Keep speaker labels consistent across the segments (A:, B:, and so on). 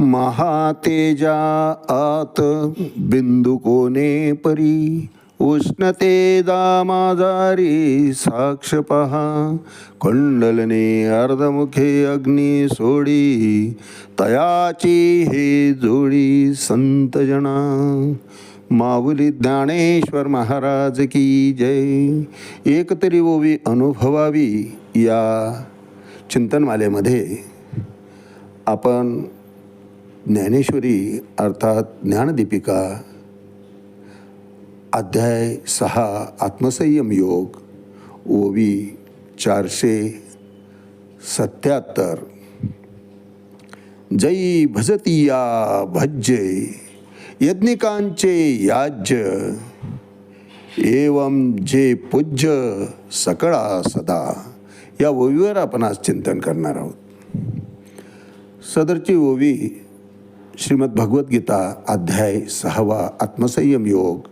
A: महातेजा आत बिंदू कोणे परी उष्णते दामाजारी साक्ष पहा. कुंडलने अर्धमुखे अग्नी सोडी तयाची हे जोडी संतजना माऊली ज्ञानेश्वर महाराज की जय. एकतरी ओवी अनुभवावी या चिंतनमालेमध्ये. आपण ज्ञानेश्वरी अर्थात ज्ञानदीपिका अध्याय सहा आत्मसंयम योग ओवी चारशे सत्याहत्तर. जयी भजतीया भज्य यज्ञिकांचे याज्य एवं जे पूज्य सकळा सदा या ओवीवर आपण आज चिंतन करणार आहोत. सदरची ओवी श्रीमद भगवद्गीता अध्याय सहावा आत्मसंयम योग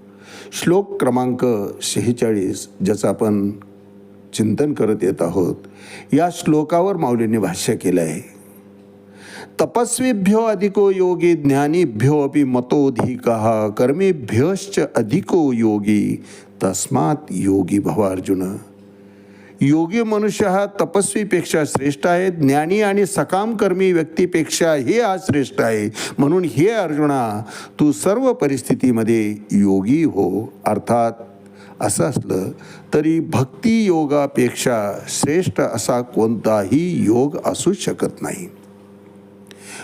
A: श्लोक क्रमांक शेहेचाळीस ज्याचं आपण चिंतन करत येत आहोत या श्लोकावर माऊलींनी भाष्य केलं आहे तपस्वीभ्यो अधिको योगी ज्ञानीभ्यो अपि मतोधिक कर्मीभ्यश्च अधिको योगी तस्मात योगी भव अर्जुन। योगी मनुष्य हा तपस्वीपेक्षा श्रेष्ठ आहे ज्ञानी आणि सकामकर्मी व्यक्तीपेक्षा हे हा श्रेष्ठ आहे. म्हणून हे अर्जुना तू सर्व परिस्थितीमध्ये योगी हो. अर्थात असं असलं तरी भक्ती योगापेक्षा श्रेष्ठ असा कोणताही योग असू शकत नाही.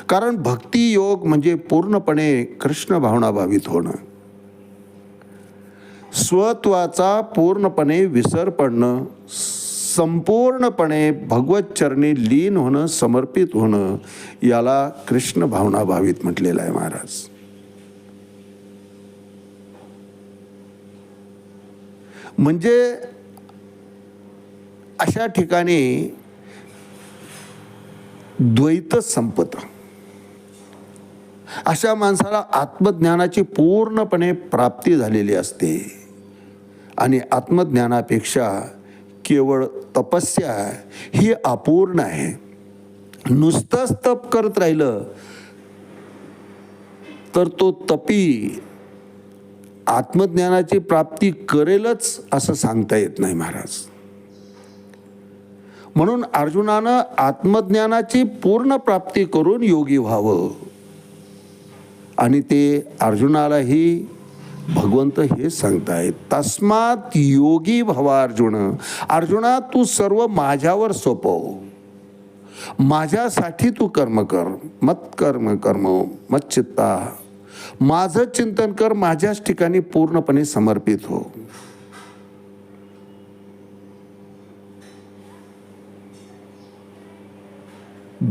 A: कारण भक्ती योग म्हणजे पूर्णपणे कृष्ण भावनाभावित होणं. स्वत्वाचा पूर्णपणे विसर पडणं संपूर्णपणे भगवतचरणी लीन होणं समर्पित होणं याला कृष्ण भावना भावित म्हटलेलं आहे महाराज. म्हणजे अशा ठिकाणी द्वैत संपत. अशा माणसाला आत्मज्ञानाची पूर्णपणे प्राप्ती झालेली असते. आणि आत्मज्ञानापेक्षा केवळ तपस्या ही अपूर्ण आहे. नुसतंच तप करत राहिलं तर तो तपी आत्मज्ञानाची प्राप्ती करेलच असं सांगता येत नाही महाराज. म्हणून अर्जुनानं आत्मज्ञानाची पूर्ण प्राप्ती करून योगी व्हावं. आणि ते अर्जुनालाही भगवंत हे सांगतायत तस्मात योगी भवा अर्जुन अर्जुना तू सर्व माझ्यावर सोपव. माझ्यासाठी तू कर्म कर मत कर्म कर्म मत चित्ता. माझं चिंतन कर माझ्याच ठिकाणी पूर्णपणे समर्पित हो.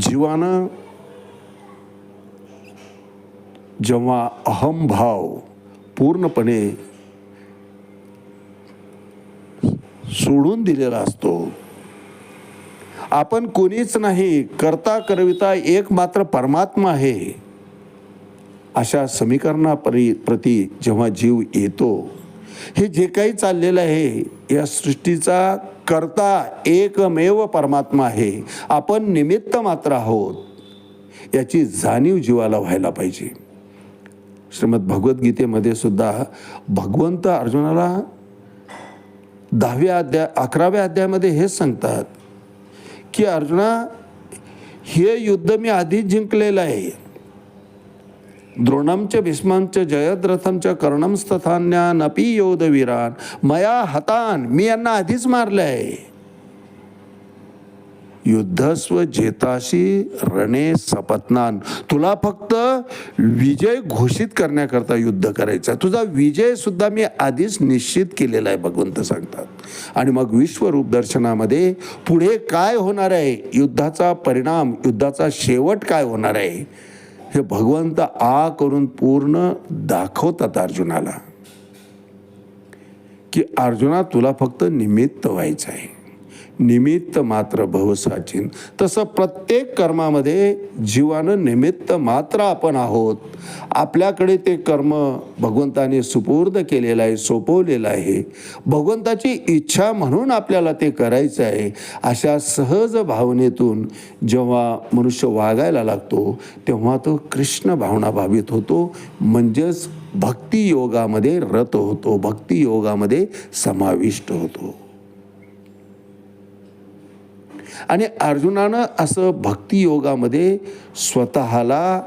A: जीवानं जेव्हा अहमभाव पूर्णपणे सोडून दिलेला असतो. आपण कोणीच नाही करता करविता एक मात्र परमात्मा आहे. अशा समीकरणापरी प्रती जेव्हा जीव येतो हे जे काही चाललेलं आहे या सृष्टीचा करता एकमेव परमात्मा आहे. आपण निमित्त मात्र आहोत. याची जाणीव जीवाला व्हायला पाहिजे. श्रीमद भगवद्गीतेमध्ये सुद्धा भगवंत अर्जुनाला दहाव्या अध्याय अकराव्या अध्यायामध्ये हेच सांगतात की अर्जुना हे युद्ध मी आधीच जिंकलेलं आहे. द्रोणमच्या भीष्मांच्या जयद्रथमच्या जयद्रथमच अपि योधवीरान मया हतान मी यांना आधीच मारलं आहे. युद्धस्व जेताशी रणे सपत्नान. तुला फक्त विजय घोषित करण्याकरता युद्ध करायचं. तुझा विजय सुद्धा मी आधीच निश्चित केलेला आहे भगवंत सांगतात. आणि मग विश्वरूप दर्शनामध्ये पुढे काय होणार आहे? युद्धाचा परिणाम युद्धाचा शेवट काय होणार आहे? हे भगवंत आ करून पूर्ण दाखवतात अर्जुनाला. की अर्जुना तुला फक्त निमित्त व्हायचं आहे. निमित्त मात्र भवसाचीन तसं प्रत्येक कर्मामध्ये जीवानं निमित्त मात्र आपण आहोत. आपल्याकडे ते कर्म भगवंताने सुपूर्द केलेलं आहे सोपवलेलं आहे. भगवंताची इच्छा म्हणून आपल्याला ते करायचं आहे. अशा सहज भावनेतून जेव्हा मनुष्य वागायला लागतो तेव्हा तो कृष्ण भावना भावित होतो. म्हणजेच भक्तियोगामध्ये रत होतो भक्तियोगामध्ये समाविष्ट होतो. आणि अर्जुनानं असं भक्तियोगामध्ये स्वतःला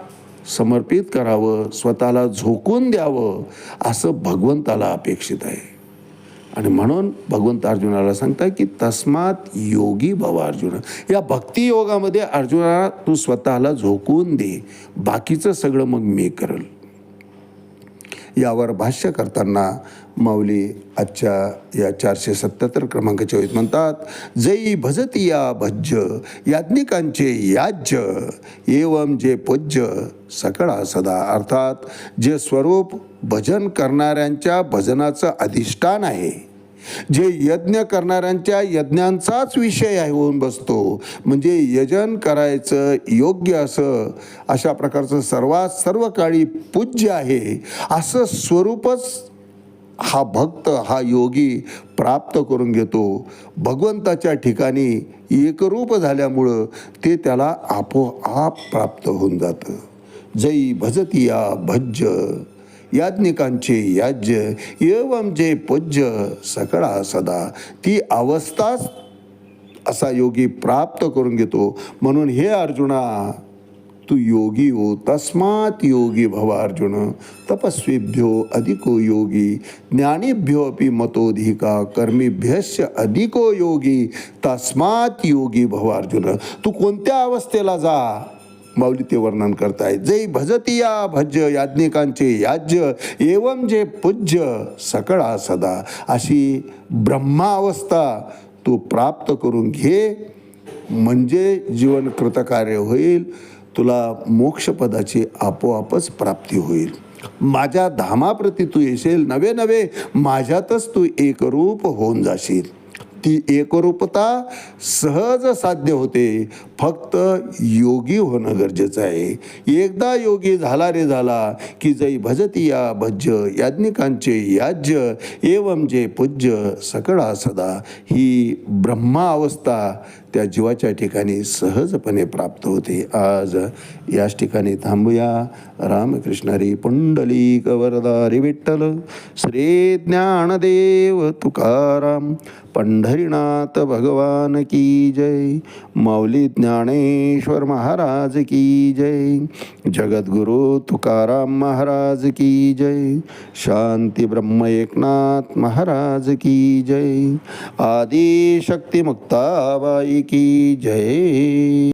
A: समर्पित करावं स्वतःला झोकून द्यावं असं भगवंताला अपेक्षित आहे. आणि म्हणून भगवंत अर्जुनाला सांगताय की तस्मात योगी भव अर्जुन. या भक्तियोगामध्ये अर्जुनाला तू स्वतःला झोकून दे. बाकीचं सगळं मग मी करल. यावर भाष्य करताना माऊली आजच्या या चारशे सत्याहत्तर क्रमांकाच्या वेळेत म्हणतात जई भजती या भज्य याज्ञिकांचे याज्य एवम जे पूज्य सकळा सदा. अर्थात जे स्वरूप भजन करणाऱ्यांच्या भजनाचं अधिष्ठान आहे. जे यज्ञ करणाऱ्यांच्या यज्ञांचाच विषय आहे होऊन बसतो. म्हणजे यजन करायचं योग्य असं अशा प्रकारचं सर्वात सर्व काळी पूज्य आहे. असं स्वरूपच हा भक्त हा योगी प्राप्त करून घेतो. भगवंताच्या ठिकाणी एकरूप झाल्यामुळं ते त्याला आपोआप प्राप्त होऊन जातं. जई भजतिया भज्ज. याज्ञिकांचे याज्य एवमचे पूज्य सकळा सदा ती अवस्थाच असा योगी प्राप्त करून घेतो. म्हणून हे अर्जुना तू योगी हो तस्मात योगी भव अर्जुन. तपस्वीभ्यो अधिको योगी ज्ञानीभ्यो अपि मतोधिका कर्मीभ्यश्च अधिको योगी तस्मात योगी भव अर्जुन. तू कोणत्या अवस्थेला जा? माऊली ते वर्णन करताय. जे भजती या भज्य याज्ञिकांचे याज्य एवम जे पूज्य सकळा सदा. अशी ब्रह्मावस्था तू प्राप्त करून घे म्हणजे जीवन कृतकार्य होईल तुला मोक्षपदाची आपोआपच प्राप्ती होईल. माझ्या धामाप्रती तू येशील नवे नवे माझ्यातच तू एकरूप होऊन जाशील. ती एकरूपता सहज साध्य होते. फक्त योगी होणं गरजेचं आहे. एकदा योगी झाला रे झाला की जै भजती या भज्य याज्ञिकांचे याज्य एवम जे पूज्य सकळा सदा. ही ब्रह्मा अवस्था त्या जीवाच्या ठिकाणी सहजपणे प्राप्त होते. आज याच ठिकाणी थांबूया. रामकृष्णारी पुंडली कवरदारी विठ्ठल श्री ज्ञानदेव तुकाराम पंढरीनाथ भगवान की जय माऊली ज्ञानेश्वर महाराज की जय जगद्गुरु तुकाराम महाराज की जय शांती ब्रह्म एकनाथ महाराज की जय आदिशक्तिमुक्ताबाई की जय।